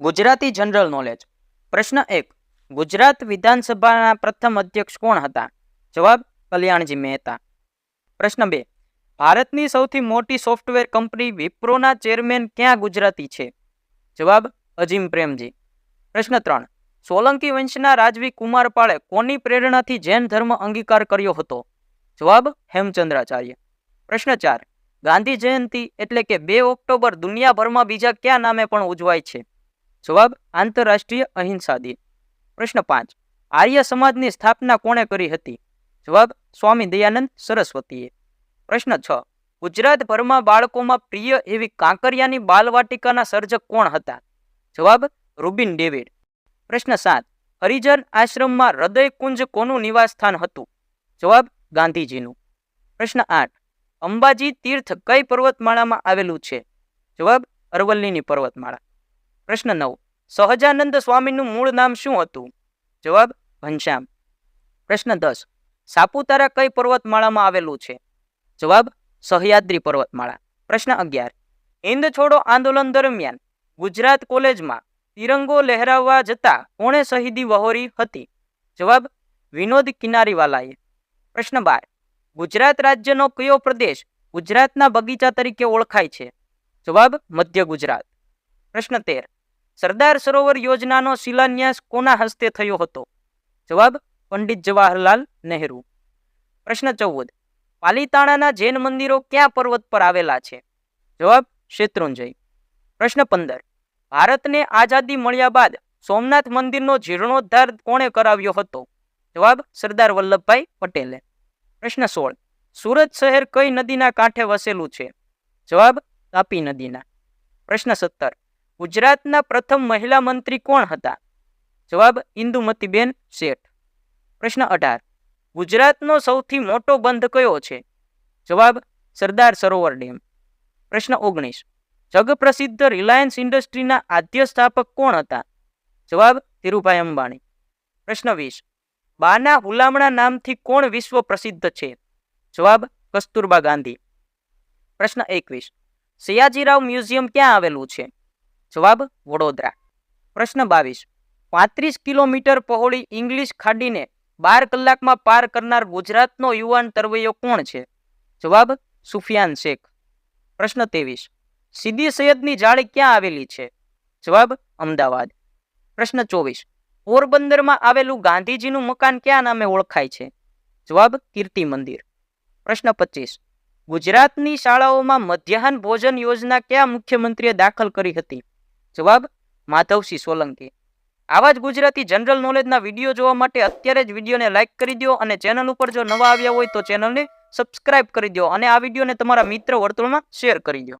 Gujarati general knowledge પ્રશ્ન એક, ગુજરાત વિધાનસભાના પ્રથમ અધ્યક્ષ કોણ હતા? જવાબ, કલ્યાણજી મહેતા. પ્રશ્ન બે, ભારતની સૌથી મોટી સોફ્ટવેર કંપની વિપ્રોના ચેરમેન ક્યાં ગુજરાતી છે? જવાબ, અજીમ પ્રેમજી. પ્રશ્ન ત્રણ, સોલંકી વંશના રાજવી કુમારપાળે કોની પ્રેરણાથી જૈન ધર્મ અંગીકાર કર્યો હતો? જવાબ, હેમચંદ્રાચાર્ય. પ્રશ્ન ચાર, ગાંધી જયંતિ એટલે કે બે ઓક્ટોબર દુનિયાભરમાં બીજા ક્યાં નામે પણ ઉજવાય છે? જવાબ, આંતરરાષ્ટ્રીય અહિંસા દિન. પ્રશ્ન પાંચ, આર્ય સમાજની સ્થાપના કોણે કરી હતી? જવાબ, સ્વામી દયાનંદ સરસ્વતીએ. પ્રશ્ન છ, ગુજરાતભરમાં બાળકોમાં પ્રિય એવી કાંકરિયાની બાલવાટિકાના સર્જક કોણ હતા? જવાબ, રૂબિન ડેવિડ. પ્રશ્ન સાત, હરિજન આશ્રમમાં હૃદયકુંજ કોનું નિવાસસ્થાન હતું? જવાબ, ગાંધીજીનું. પ્રશ્ન આઠ, અંબાજી તીર્થ કઈ પર્વતમાળામાં આવેલું છે? જવાબ, અરવલ્લીની પર્વતમાળા. પ્રશ્ન નવ. સહજાનંદ સ્વામીનું મૂળ નામ શું હતું? જવાબ, ઘનશ્યામ. પ્રશ્ન દસ. સાપુતારા કઈ પર્વતમાળામાં આવેલું છે? જવાબ, સહ્યાદ્રી પર્વતમાળા. પ્રશ્ન અગિયાર. હિન્દ છોડો આંદોલન દરમિયાન ગુજરાત કોલેજમાં તિરંગો લહેરાવવા જતા કોણે શહીદી વહોરી હતી? જવાબ, વિનોદ કિનારીવાલાએ. પ્રશ્ન બાર. ગુજરાત રાજ્યનો કયો પ્રદેશ ગુજરાતના બગીચા તરીકે ઓળખાય છે? જવાબ, મધ્ય ગુજરાત. પ્રશ્ન તેર. સરદાર સરોવર યોજનાનો શિલાન્યાસ કોના હસ્તે થયો હતો? જવાબ, પંડિત જવાહરલાલ નહેરુ. પ્રશ્ન ચૌદ, પાલીતાણાના જૈન મંદિરો ક્યાં પર્વત પર આવેલા છે? જવાબ, શેત્રુંજય. પ્રશ્ન પંદર, ભારતને આઝાદી મળ્યા બાદ સોમનાથ મંદિરનો જીર્ણોદ્ધાર કોણે કરાવ્યો હતો? જવાબ, સરદાર વલ્લભભાઈ પટેલે. પ્રશ્ન સોળ, સુરત શહેર કઈ નદીના કાંઠે વસેલું છે? જવાબ, તાપી નદીના. પ્રશ્ન સત્તર ગુજરાતના પ્રથમ મહિલા મંત્રી કોણ હતા? જવાબ ઇન્દુમતીબેન શેઠ. પ્રશ્ન અઢાર. ગુજરાતનો સૌથી મોટો બંધ કયો છે? જવાબ સરદાર સરોવર ડેમ. પ્રશ્ન ઓગણીસ. જગપ્રસિદ્ધ રિલાયન્સ ઇન્ડસ્ટ્રીના આદ્ય સ્થાપક કોણ હતા? જવાબ ધીરુભાઈ અંબાણી. પ્રશ્ન વીસ. બાના હુલામણા નામથી કોણ વિશ્વ પ્રસિદ્ધ છે? જવાબ કસ્તુરબા ગાંધી. પ્રશ્ન એકવીસ. સયાજીરાવ મ્યુઝિયમ ક્યાં આવેલું છે? જવાબ વડોદરા. પ્રશ્ન બાવીસ. પાંત્રીસ કિલોમીટર પહોળી ઇંગ્લિશ ખાડીને બાર કલાકમાં પાર કરનાર ગુજરાતનો યુવાન તરવૈયો કોણ છે? જવાબ સુફિયાન શેખ. પ્રશ્ન ત્રેવીસ. સીદી સૈયદની જાળી ક્યાં આવેલી છે? જવાબ અમદાવાદ. પ્રશ્ન ચોવીસ. પોરબંદરમાં આવેલું ગાંધીજીનું મકાન ક્યાં નામે ઓળખાય છે? જવાબ કીર્તિ મંદિર. પ્રશ્ન પચીસ. ગુજરાતની શાળાઓમાં મધ્યાહન ભોજન યોજના કયા મુખ્યમંત્રીએ દાખલ કરી હતી? જવાબ, માધવસિંહ સોલંકી. આવા જ ગુજરાતી જનરલ નોલેજના વીડિયો જોવા માટે અત્યારે જ વિડીયોને લાઇક કરી દો અને ચેનલ ઉપર જો નવા આવ્યા હોય તો ચેનલને સબસ્ક્રાઇબ કરી દો અને આ વિડીયોને તમારા મિત્ર વર્તુળમાં શેર કરી દો.